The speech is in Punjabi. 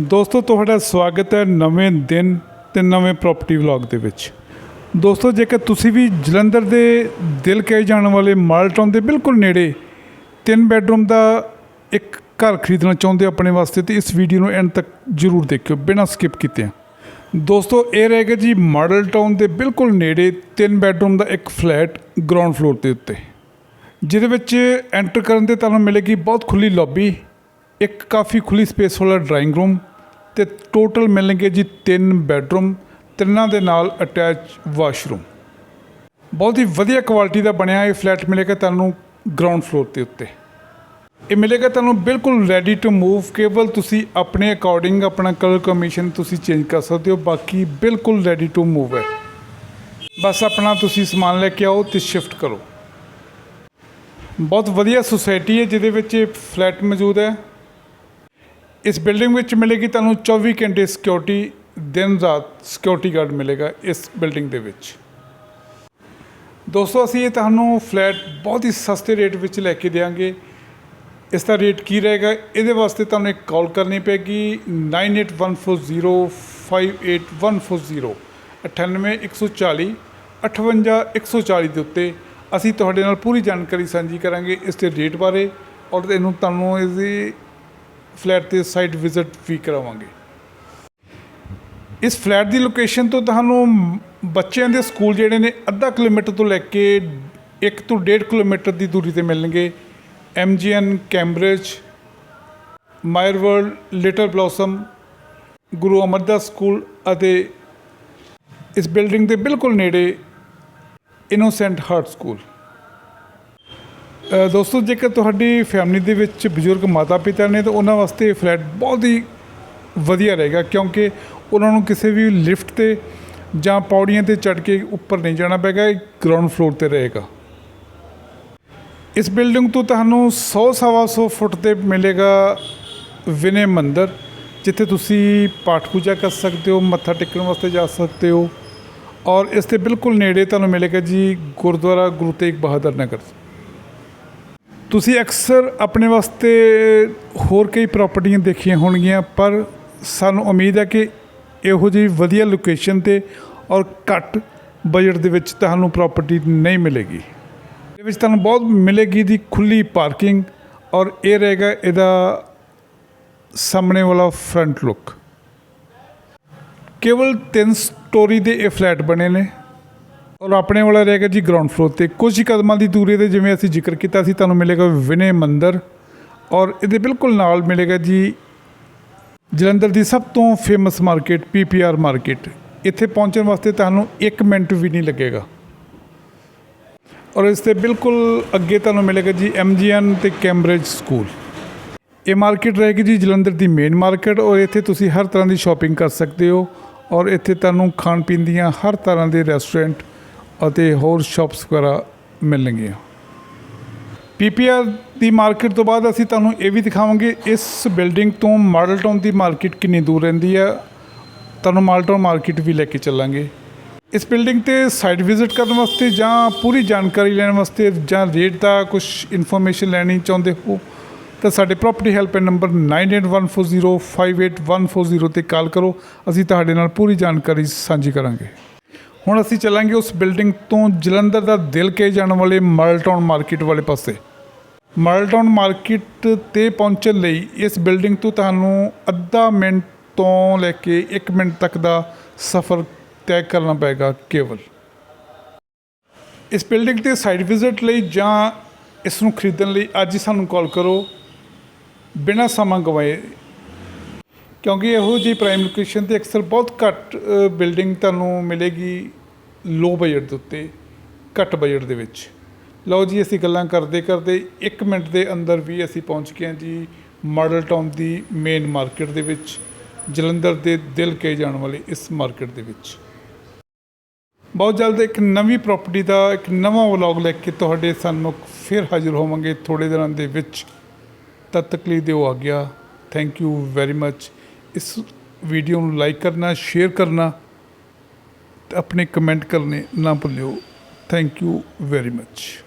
ਦੋਸਤੋ, ਤੁਹਾਡਾ ਸਵਾਗਤ ਹੈ ਨਵੇਂ ਦਿਨ ਤੇ ਨਵੇਂ ਪ੍ਰਾਪਰਟੀ ਵਲੌਗ ਦੇ ਵਿੱਚ। ਦੋਸਤੋ, ਜੇਕਰ ਤੁਸੀਂ ਵੀ ਜਲੰਧਰ ਦੇ ਦਿਲ ਕਹੇ ਜਾਣ ਵਾਲੇ ਮਾਲ ਟਾਊਨ ਦੇ ਬਿਲਕੁਲ ਨੇੜੇ ਤਿੰਨ ਬੈਡਰੂਮ ਦਾ ਇੱਕ ਘਰ ਖਰੀਦਣਾ ਚਾਹੁੰਦੇ ਹੋ ਆਪਣੇ ਵਾਸਤੇ, ਤੇ ਇਸ ਵੀਡੀਓ ਨੂੰ ਐਂਡ ਤੱਕ ਜਰੂਰ ਦੇਖਿਓ, ਬਿਨਾਂ ਸਕਿਪ ਕੀਤੇ ਦੋਸਤੋ, ਇਹ ਰਹੇਗਾ ਜੀ ਮਾਡਲ ਟਾਊਨ ਦੇ ਬਿਲਕੁਲ ਨੇੜੇ ਤਿੰਨ ਬੈਡਰੂਮ ਦਾ ਇੱਕ ਫਲੈਟ ਗਰਾਊਂਡ ਫਲੋਰ ਦੇ ਉੱਤੇ, ਜਿਹਦੇ ਵਿੱਚ ਐਂਟਰ ਕਰਨ ਤੇ ਤੁਹਾਨੂੰ ਮਿਲੇਗੀ ਬਹੁਤ ਖੁੱਲੀ ਲੌਬੀ ਇੱਕ ਕਾਫੀ ਖੁੱਲੀ ਸਪੇਸ ਵਾਲਾ ਡਰਾਇੰਗ ਰੂਮ ਤੇ ਟੋਟਲ ਮਿਲਣਗੇ ਜੀ ਤਿੰਨ ਬੈੱਡਰੂਮ ਤਿੰਨਾਂ ਦੇ ਨਾਲ ਅਟੈਚ ਵਾਸ਼ਰੂਮ ਬਹੁਤ ਹੀ ਵਧੀਆ ਕੁਆਲਿਟੀ ਦਾ ਬਣਿਆ ਇਹ ਫਲੈਟ ਮਿਲੇਗਾ ਤੁਹਾਨੂੰ ਗਰਾਊਂਡ ਫਲੋਰ ਦੇ ਉੱਤੇ। ਇਹ ਮਿਲੇਗਾ ਤੁਹਾਨੂੰ ਬਿਲਕੁਲ ਰੈਡੀ ਟੂ ਮੂਵ ਕੇਵਲ ਤੁਸੀਂ ਆਪਣੇ ਅਕੋਰਡਿੰਗ ਆਪਣਾ ਕਲਰ ਕਮਿਸ਼ਨ ਤੁਸੀਂ ਚੇਂਜ ਕਰ ਸਕਦੇ ਹੋ, ਬਾਕੀ ਬਿਲਕੁਲ ਰੈਡੀ ਟੂ ਮੂਵ ਹੈ। ਬਸ ਆਪਣਾ ਤੁਸੀਂ ਸਮਾਨ ਲੈ ਕੇ ਆਓ ਤੇ ਸ਼ਿਫਟ ਕਰੋ। ਬਹੁਤ ਵਧੀਆ ਸੁਸਾਇਟੀ ਹੈ ਜਿਹਦੇ ਵਿੱਚ ਇਹ ਫਲੈਟ ਮੌਜੂਦ ਹੈ। ਇਸ ਬਿਲਡਿੰਗ ਵਿੱਚ ਮਿਲੇਗੀ ਤੁਹਾਨੂੰ 24 ਘੰਟੇ ਸਿਕਿਉਰਿਟੀ ਦਿਨ ਰਾਤ ਸਿਕਿਉਰਿਟੀ ਗਾਰਡ ਮਿਲੇਗਾ ਇਸ ਬਿਲਡਿੰਗ ਦੇ ਵਿੱਚ। ਦੋਸਤੋ, ਅਸੀਂ ਇਹ ਤੁਹਾਨੂੰ ਫਲੈਟ ਬਹੁਤ ਹੀ ਸਸਤੇ ਰੇਟ ਵਿੱਚ ਲੈ ਕੇ ਦੇਵਾਂਗੇ ਇਸ ਦਾ ਰੇਟ ਕੀ ਰਹੇਗਾ? ਇਹਦੇ ਵਾਸਤੇ ਤੁਹਾਨੂੰ ਇੱਕ ਕਾਲ ਕਰਨੀ ਪੈਗੀ 9814058140 98140 58140 ਦੇ ਉੱਤੇ ਅਸੀਂ ਤੁਹਾਡੇ ਨਾਲ ਪੂਰੀ ਜਾਣਕਾਰੀ ਸਾਂਝੀ ਕਰਾਂਗੇ ਇਸ ਦੇ ਰੇਟ ਬਾਰੇ ਔਰ ਇਹਨੂੰ ਤੁਹਾਨੂੰ ਇਹਦੀ ਫਲੈਟ ਤੇ ਸਾਈਟ ਵਿਜ਼ਿਟ ਵੀ ਕਰਾਵਾਂਗੇ। ਇਸ ਫਲੈਟ ਦੀ ਲੋਕੇਸ਼ਨ ਤੋਂ ਤੁਹਾਨੂੰ ਬੱਚਿਆਂ ਦੇ ਸਕੂਲ ਜਿਹੜੇ ਨੇ ਅੱਧਾ ਕਿਲੋਮੀਟਰ ਤੋਂ ਲੈ ਕੇ 1 ਤੋਂ 1.5 ਕਿਲੋਮੀਟਰ ਦੀ ਦੂਰੀ ਤੇ ਮਿਲਣਗੇ। MGN, Cambridge Mayor World Little Blossom, Guru Amardas school ਅਤੇ ਇਸ ਬਿਲਡਿੰਗ ਦੇ ਬਿਲਕੁਲ ਨੇੜੇ ਇਨੋਸੈਂਟ ਹਾਰਟ ਸਕੂਲ। ਦੋਸਤੋ, ਜੇਕਰ ਤੁਹਾਡੀ ਫੈਮਿਲੀ ਦੇ ਵਿੱਚ ਬਜ਼ੁਰਗ ਮਾਤਾ ਪਿਤਾ ਨੇ, ਤਾਂ ਉਹਨਾਂ ਵਾਸਤੇ ਫਲੈਟ ਬਹੁਤ ਹੀ ਵਧੀਆ ਰਹੇਗਾ, ਕਿਉਂਕਿ ਉਹਨਾਂ ਨੂੰ ਕਿਸੇ ਵੀ ਲਿਫਟ ਤੇ ਜਾਂ ਪੌੜੀਆਂ ਤੇ ਚੜ੍ਹ ਕੇ ਉੱਪਰ ਨਹੀਂ ਜਾਣਾ ਪਏਗਾ, ਇਹ ਗਰਾਊਂਡ ਫਲੋਰ ਤੇ ਰਹੇਗਾ। ਇਸ ਬਿਲਡਿੰਗ ਤੋਂ ਤੁਹਾਨੂੰ 100 ਸਵਾ 100 ਫੁੱਟ ਤੇ ਮਿਲੇਗਾ ਵਿਨੇ ਮੰਦਰ, ਜਿੱਥੇ ਤੁਸੀਂ ਪਾਠ ਪੂਜਾ ਕਰ ਸਕਦੇ ਹੋ, ਮੱਥਾ ਟੇਕਣ ਵਾਸਤੇ ਜਾ ਸਕਦੇ ਹੋ, ਔਰ ਇਸ 'ਤੇ ਬਿਲਕੁਲ ਨੇੜੇ ਤੁਹਾਨੂੰ ਮਿਲੇਗਾ ਜੀ ਗੁਰਦੁਆਰਾ ਗੁਰੂ ਤੇਗ ਬਹਾਦਰ ਨਗਰ। ਤੁਸੀਂ ਅਕਸਰ ਆਪਣੇ ਵਾਸਤੇ ਹੋਰ ਕਈ ਪ੍ਰਾਪਰਟੀਆਂ ਦੇਖੀਆਂ ਹੋਣਗੀਆਂ, ਪਰ ਸਾਨੂੰ ਉਮੀਦ ਹੈ ਕਿ ਇਹੋ ਜਿਹੀ ਵਧੀਆ ਲੋਕੇਸ਼ਨ ਤੇ ਔਰ ਘੱਟ ਬਜਟ ਦੇ ਵਿੱਚ ਤੁਹਾਨੂੰ ਪ੍ਰਾਪਰਟੀ ਨਹੀਂ ਮਿਲੇਗੀ। ਇਹਦੇ ਵਿੱਚ ਤੁਹਾਨੂੰ ਬਹੁਤ ਮਿਲੇਗੀ ਦੀ ਖੁੱਲੀ ਪਾਰਕਿੰਗ ਔਰ ਇਹ ਰਹੇਗਾ ਇਹਦਾ ਸਾਹਮਣੇ ਵਾਲਾ ਫਰੰਟ ਲੁੱਕ ਕੇਵਲ ਤਿੰਨ ਸਟੋਰੀ ਦੇ ਇਹ ਫਲੈਟ ਬਣੇ ਨੇ। ਔਰ ਆਪਣੇ ਵਾਲਾ ਰਹੇਗਾ ਜੀ ਗਰਾਊਂਡ ਫਲੋਰ ਤੇ ਕੁਝ ਕਦਮਾਂ ਦੀ ਦੂਰੀ ਤੇ ਜਿਵੇਂ ਅਸੀਂ ਜ਼ਿਕਰ ਕੀਤਾ ਸੀ, ਤੁਹਾਨੂੰ ਮਿਲੇਗਾ ਵਿਨੇ ਮੰਦਰ ਔਰ ਇਹਦੇ ਬਿਲਕੁਲ ਨਾਲ ਮਿਲੇਗਾ ਜੀ ਜਲੰਧਰ ਦੀ ਸਭ ਤੋਂ ਫੇਮਸ ਮਾਰਕੀਟ ਪੀਪੀਆਰ ਮਾਰਕੀਟ ਇੱਥੇ ਪਹੁੰਚਣ ਵਾਸਤੇ ਤੁਹਾਨੂੰ 1 ਮਿੰਟ ਵੀ ਨਹੀਂ ਲੱਗੇਗਾ। ਔਰ ਇਸ 'ਤੇ ਬਿਲਕੁਲ ਅੱਗੇ ਤੁਹਾਨੂੰ ਮਿਲੇਗਾ ਜੀ ਐਮਜੀਐਨ ਤੇ ਕੈਂਬਰਿਜ ਸਕੂਲ ਇਹ ਮਾਰਕੀਟ ਰਹੇਗੀ ਜੀ ਜਲੰਧਰ ਦੀ ਮੇਨ ਮਾਰਕੀਟ ਔਰ ਇੱਥੇ ਤੁਸੀਂ ਹਰ ਤਰ੍ਹਾਂ ਦੀ ਸ਼ਾਪਿੰਗ ਕਰ ਸਕਦੇ ਹੋ ਔਰ ਇੱਥੇ ਤੁਹਾਨੂੰ ਖਾਣ ਪੀਣ ਦੀਆਂ ਹਰ ਤਰ੍ਹਾਂ ਦੇ ਰੈਸਟੋਰੈਂਟ ਅਤੇ ਹੋਰ ਸ਼ਾਪਸ ਵਗੈਰਾ ਮਿਲਣਗੀਆਂ। ਪੀਪੀਆਰ ਦੀ ਮਾਰਕੀਟ ਤੋਂ ਬਾਅਦ ਅਸੀਂ ਤੁਹਾਨੂੰ ਇਹ ਵੀ ਦਿਖਾਵਾਂਗੇ, ਇਸ ਬਿਲਡਿੰਗ ਤੋਂ ਮਾਡਲ ਟਾਊਨ ਦੀ ਮਾਰਕੀਟ ਕਿੰਨੀ ਦੂਰ ਰਹਿੰਦੀ ਆ ਤੁਹਾਨੂੰ ਮਾਡਲ ਟਾਊਨ ਮਾਰਕੀਟ ਵੀ ਲੈ ਕੇ ਚੱਲਾਂਗੇ। ਇਸ ਬਿਲਡਿੰਗ ਤੇ ਸਾਈਟ ਵਿਜ਼ਿਟ ਕਰਨ ਵਾਸਤੇ ਜਾਂ ਪੂਰੀ ਜਾਣਕਾਰੀ ਲੈਣ ਵਾਸਤੇ ਜਾਂ ਰੇਟ ਦਾ ਕੁਝ ਇਨਫੋਰਮੇਸ਼ਨ ਲੈਣੀ ਚਾਹੁੰਦੇ ਹੋ, ਤਾਂ ਸਾਡੇ ਪ੍ਰਾਪਰਟੀ ਹੈਲਪਲਾਈਨ ਨੰਬਰ 9814058140 ਤੇ ਕਾਲ ਕਰੋ। ਅਸੀਂ ਤੁਹਾਡੇ ਨਾਲ ਪੂਰੀ ਜਾਣਕਾਰੀ ਸਾਂਝੀ ਕਰਾਂਗੇ। ਹੁਣ ਅਸੀਂ ਚੱਲਾਂਗੇ ਉਸ ਬਿਲਡਿੰਗ ਤੋਂ ਜਲੰਧਰ ਦਾ ਦਿਲ ਕੇ ਜਾਣ ਵਾਲੇ ਮਾਡਲ ਮਾਰਕੀਟ ਵਾਲੇ ਪਾਸੇ। ਮਾਡਲ ਮਾਰਕੀਟ ਤੇ ਪਹੁੰਚਣ ਲਈ ਇਸ ਬਿਲਡਿੰਗ ਤੋਂ ਤੁਹਾਨੂੰ ਅੱਧਾ ਮਿੰਟ ਤੋਂ ਲੈ ਕੇ 1 ਮਿੰਟ ਤੱਕ ਦਾ ਸਫ਼ਰ ਤੈਅ ਕਰਨਾ ਪਏਗਾ ਕੇਵਲ। ਇਸ ਬਿਲਡਿੰਗ ਤੇ ਸਾਈਟ ਵਿਜ਼ਿਟ ਲਈ ਜਾਂ ਇਸ ਨੂੰ ਖਰੀਦਣ ਲਈ ਅੱਜ ਹੀ ਸਾਨੂੰ ਕਾਲ ਕਰੋ। ਬਿਨਾਂ ਸਮਾਂ ਗਵਾਏ। ਕਿਉਂਕਿ ਇਹੋ ਜਿਹੀ ਪ੍ਰਾਈਮ ਲੋਕੇਸ਼ਨ ਤੇ ਅਕਸਰ ਬਹੁਤ ਘੱਟ ਬਿਲਡਿੰਗ ਤੁਹਾਨੂੰ ਮਿਲੇਗੀ। ਲੋ ਬਜਟ ਦੇ ਉੱਤੇ, ਘੱਟ ਬਜਟ ਦੇ ਵਿੱਚ। ਲਓ ਜੀ, ਅਸੀਂ ਗੱਲਾਂ ਕਰਦੇ ਕਰਦੇ 1 ਮਿੰਟ ਦੇ ਅੰਦਰ ਵੀ ਅਸੀਂ ਪਹੁੰਚ ਗਏ ਹਾਂ ਜੀ, ਮਾਡਲ ਟਾਊਨ ਦੀ ਮੇਨ ਮਾਰਕੀਟ ਦੇ ਵਿੱਚ, ਜਲੰਧਰ ਦੇ ਦਿਲ ਕਹੇ ਜਾਣ ਵਾਲੇ ਇਸ ਮਾਰਕੀਟ ਦੇ ਵਿੱਚ। ਬਹੁਤ ਜਲਦ ਇੱਕ ਨਵੀਂ ਪ੍ਰਾਪਰਟੀ ਦਾ ਇੱਕ ਨਵਾਂ ਵਲੌਗ ਲੈ ਕੇ ਤੁਹਾਡੇ ਸਾਹਮਣੇ ਫਿਰ ਹਾਜ਼ਰ ਹੋਵਾਂਗੇ ਥੋੜੇ ਦਿਨਾਂ ਦੇ ਵਿੱਚ। ਤਦ ਤੱਕ ਲਈ ਦਿਓ ਆ ਗਿਆ ਥੈਂਕ ਯੂ ਵੈਰੀ ਮੱਚ ਇਸ ਵੀਡੀਓ ਨੂੰ ਲਾਈਕ ਕਰਨਾ ਸ਼ੇਅਰ ਕਰਨਾ। ਆਪਣੇ ਕਮੈਂਟ ਕਰਨੇ ਨਾ ਭੁੱਲਿਓ। Thank you very much